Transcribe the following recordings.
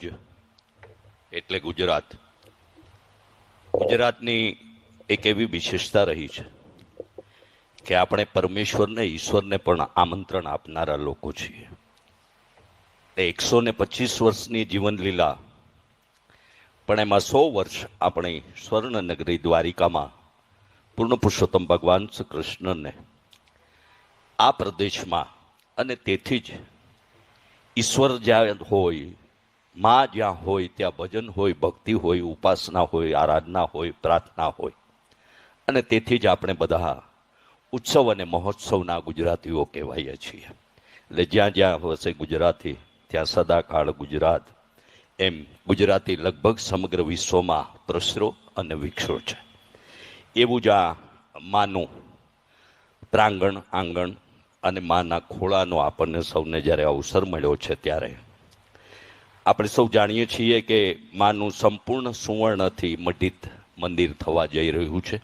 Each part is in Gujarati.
રાજ્ય એટલે ગુજરાત. ગુજરાતની એક એવી વિશેષતા રહી છે કે આપણે પરમેશ્વરને, ઈશ્વરને પણ આમંત્રણ આપનારા લોકો છીએ. એકસો ને પચીસ વર્ષની જીવનલીલા, પણ એમાં સો વર્ષ આપણી સ્વર્ણનગરી દ્વારિકામાં પૂર્ણ પુરુષોત્તમ ભગવાન શ્રી કૃષ્ણને આ પ્રદેશમાં અને તેથી જ ઈશ્વર જ્યાં હોય માં જ્યાં હોય, ત્યાં ભજન હોય, ભક્તિ હોય, ઉપાસના હોય, આરાધના હોય, પ્રાર્થના હોય. અને તેથી જ આપણે બધા ઉત્સવ અને મહોત્સવના ગુજરાતીઓ કહેવાઈએ છીએ. એટલે જ્યાં જ્યાં હશે ગુજરાતી, ત્યાં સદાકાળ ગુજરાત. એમ ગુજરાતી લગભગ સમગ્ર વિશ્વમાં પ્રસરો અને વિકસો છે. એવું જ આ માનું પ્રાંગણ, આંગણ અને માના ખોળાનો આપણને સૌને જ્યારે અવસર મળ્યો છે ત્યારે આપણે સૌ જાણીએ છીએ કે માનું સંપૂર્ણ સુવર્ણથી મઢિત મંદિર થવા જઈ રહ્યું છે.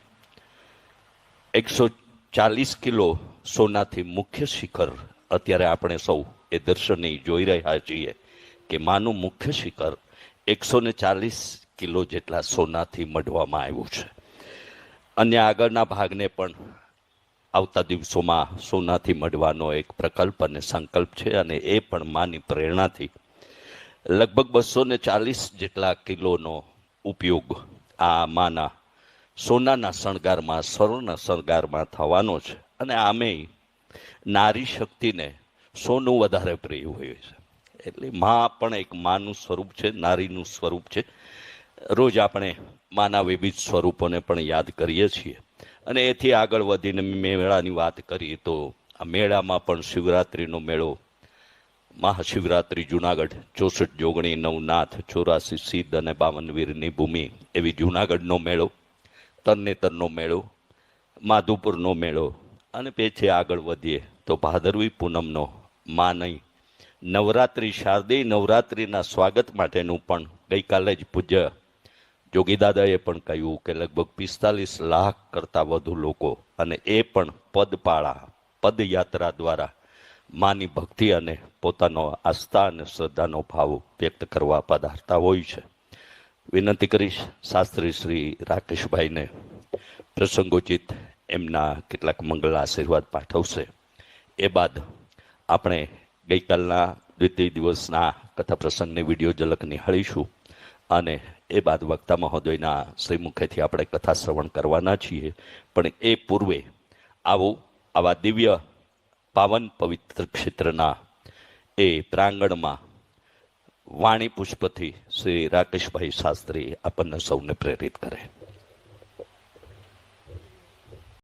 એકસો ચાલીસ કિલો સોનાથી મુખ્ય શિખર અત્યારે આપણે સૌ એ દર્શને જોઈ રહ્યા છીએ કે માનું મુખ્ય શિખર એકસો ને ચાલીસ કિલો જેટલા સોનાથી મઢવામાં આવ્યું છે. અન્ય આગળના ભાગને પણ આવતા દિવસોમાં સોનાથી મઢવાનો એક પ્રકલ્પ અને સંકલ્પ છે અને એ પણ માની પ્રેરણાથી લગભગ બસો ને ચાલીસ જેટલા કિલોનો ઉપયોગ આ માના સોનાના શણગારમાં, સ્વર્ણના શણગારમાં થવાનો છે. અને આમે નારી શક્તિને સોનું વધારે પ્રિય હોય છે. એટલે માં પણ એક માનું સ્વરૂપ છે, નારીનું સ્વરૂપ છે. રોજ આપણે માના વિવિધ સ્વરૂપોને પણ યાદ કરીએ છીએ. અને એથી આગળ વધીને મેળાની વાત કરીએ તો આ મેળામાં પણ શિવરાત્રિનો મેળો મહાશિવરાત્રિ, જુનાગઢ, ચોસઠ જોગણી, નવનાથ, ચોરાસી, સિદ્ધ અને બાવન વીરની ભૂમિ. એવી જુનાગઢનો મેળો તરનેતરનો મેળો, માધુપુરનો મેળો. અને પેછે આગળ વધીએ તો ભાદરવી પૂનમનો મા નહીં નવરાત્રિ શારદીય નવરાત્રિના સ્વાગત માટેનું પણ ગઈકાલે જ પૂજ્ય. જોગીદાદાએ પણ કહ્યું કે લગભગ પિસ્તાલીસ લાખ કરતાં વધુ લોકો અને એ પણ પદપાળા, પદયાત્રા દ્વારા માની ભક્તિ અને પોતાનો આસ્થા અને શ્રદ્ધાનો ભાવ વ્યક્ત કરવા પધારતા હોય છે. વિનંતી કરીશ શાસ્ત્રી શ્રી રાકેશભાઈને પ્રસંગોચિત એમના કેટલાક મંગળ આશીર્વાદ પાઠવશે. એ બાદ આપણે ગઈકાલના દ્વિતીય દિવસના કથા પ્રસંગની વીડિયો ઝલક નિહાળીશું અને એ બાદ વક્તા મહોદયના શ્રીમુખેથી આપણે કથા શ્રવણ કરવાના છીએ. પણ એ પૂર્વે આવું આવા દિવ્ય પાવન પવિત્ર ક્ષેત્રના એ પ્રાંગણમાં વાણી પુષ્પથી શ્રી રાકેશભાઈ શાસ્ત્રી આપણને સૌને પ્રેરિત કરે.